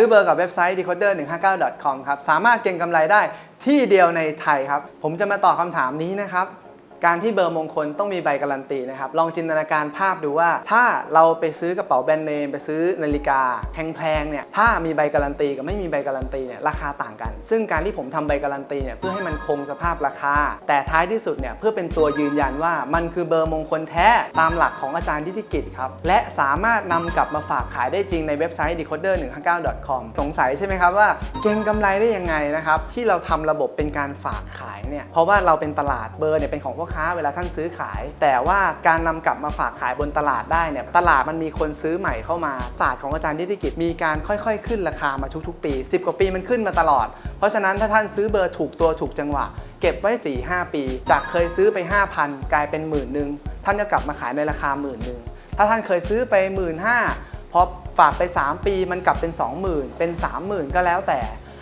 ซื้อเบอร์กับเว็บไซต์ decoder159.com ครับ สามารถเก็งกำไรได้ที่เดียวในไทยครับ ผมจะมาตอบคำถามนี้นะครับ การที่เบอร์มงคลต้องมีใบการันตีนะครับ ลองจินตนาการภาพดูว่า ถ้าเราไปซื้อกระเป๋าแบรนด์เนมไปซื้อนาฬิกาแพงๆเนี่ยถ้ามีใบการันตีกับไม่มีใบการันตีเนี่ยราคาต่างกัน ซึ่งการที่ผมทำใบการันตีเนี่ยเพื่อให้มันคงสภาพราคา แต่ท้ายที่สุดเนี่ยเพื่อเป็นตัวยืนยันว่ามันคือเบอร์มงคลแท้ตามหลักของอาจารย์ทิติกิจครับและสามารถนำกลับมาฝากขายได้จริงในเว็บไซต์ decoder159.com สงสัยใช่ไหมครับว่าเก็งกำไรได้ยังไงนะครับที่เราทำระบบเป็นการฝากขายเนี่ยเพราะว่าเราเป็นตลาดเบอร์เนี่ยเป็นของพ่อค้าเวลาท่านซื้อขาย แต่ว่าการนำกลับมาฝากขายบนตลาดได้เนี่ยตลาดมันมีคนซื้อใหม่เข้ามาศาสตร์ของอาจารย์นิติกิจมีการค่อยๆ ขึ้นราคามาทุกๆ ปี 10 กว่าปีมันขึ้นมาตลอด เพราะฉะนั้นถ้าท่านซื้อเบอร์ถูกตัวถูกจังหวะ เก็บไว้4 5ปี จากเคยซื้อไป 5,000 กลายเป็นหมื่นหนึ่งท่านจะกลับมาขายในราคาหมื่นหนึ่งถ้าท่านเคยซื้อไป 1 5ื่นพอฝากไป 3 ปีมันกลับเป็น 20,000 เป็น 30,000 ก็แล้วแต่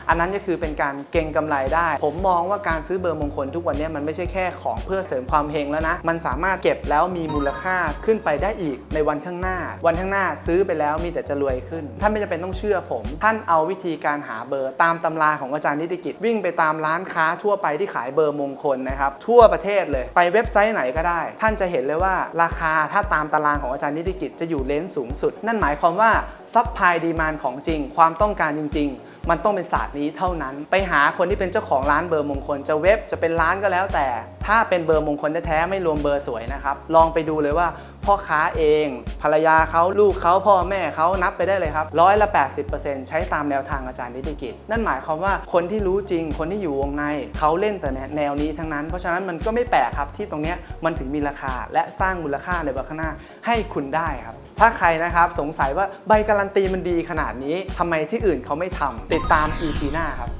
อันนั้นก็คือเป็นการเก็งกำไรได้ ผมมองว่าการซื้อเบอร์มงคลทุกวันนี้มันไม่ใช่แค่ของเพื่อเสริมความเฮงแล้วนะ มันสามารถเก็บแล้วมีมูลค่าขึ้นไปได้อีกในวันข้างหน้า วันข้างหน้าซื้อไปแล้วมีแต่จะรวยขึ้น ท่านไม่จำเป็นต้องเชื่อผม ท่านเอาวิธีการหาเบอร์ตามตำราของอาจารย์นิติกิจ วิ่งไปตามร้านค้าทั่วไปที่ขายเบอร์มงคลนะครับทั่วประเทศเลยไปเว็บไซต์ไหนก็ได้ ท่านจะเห็นเลยว่าราคาถ้าตามตารางของอาจารย์นิติกิจจะอยู่เลนส์สูงสุด นั่นหมายความว่าซัพพลายดีมานของจริง ความต้องการจริง ๆ มันต้องเป็นศาสตร์นี้เท่านั้น ไปหาคนที่เป็นเจ้าของร้านเบอร์มงคล จะเว็บจะเป็นร้านก็แล้วแต่ ถ้าเป็นเบอร์มงคลแท้ๆไม่รวมเบอร์สวยนะครับ ลองไปดูเลยว่าพ่อค้าเอง ภรรยาเขาลูกเขาพ่อแม่เขานับไปได้เลยครับร้อยละ 80%ใช้ตามแนวทางอาจารย์นิติกิจ นั่นหมายความว่าคนที่รู้จริงคนที่อยู่วงในเขาเล่นแต่แนวนี้ทั้งนั้น เพราะฉะนั้นมันก็ไม่แปลกครับที่ตรงนี้มันถึงมีราคาและสร้างมูลค่าในวันางหน้าให้คุณได้ครับ ถ้าใครนะครับสงสัยว่าใบการันตีมันดีขนาดนี้ทำไมที่อื่นเขาไม่ทำติดตาม EP หน้าครับ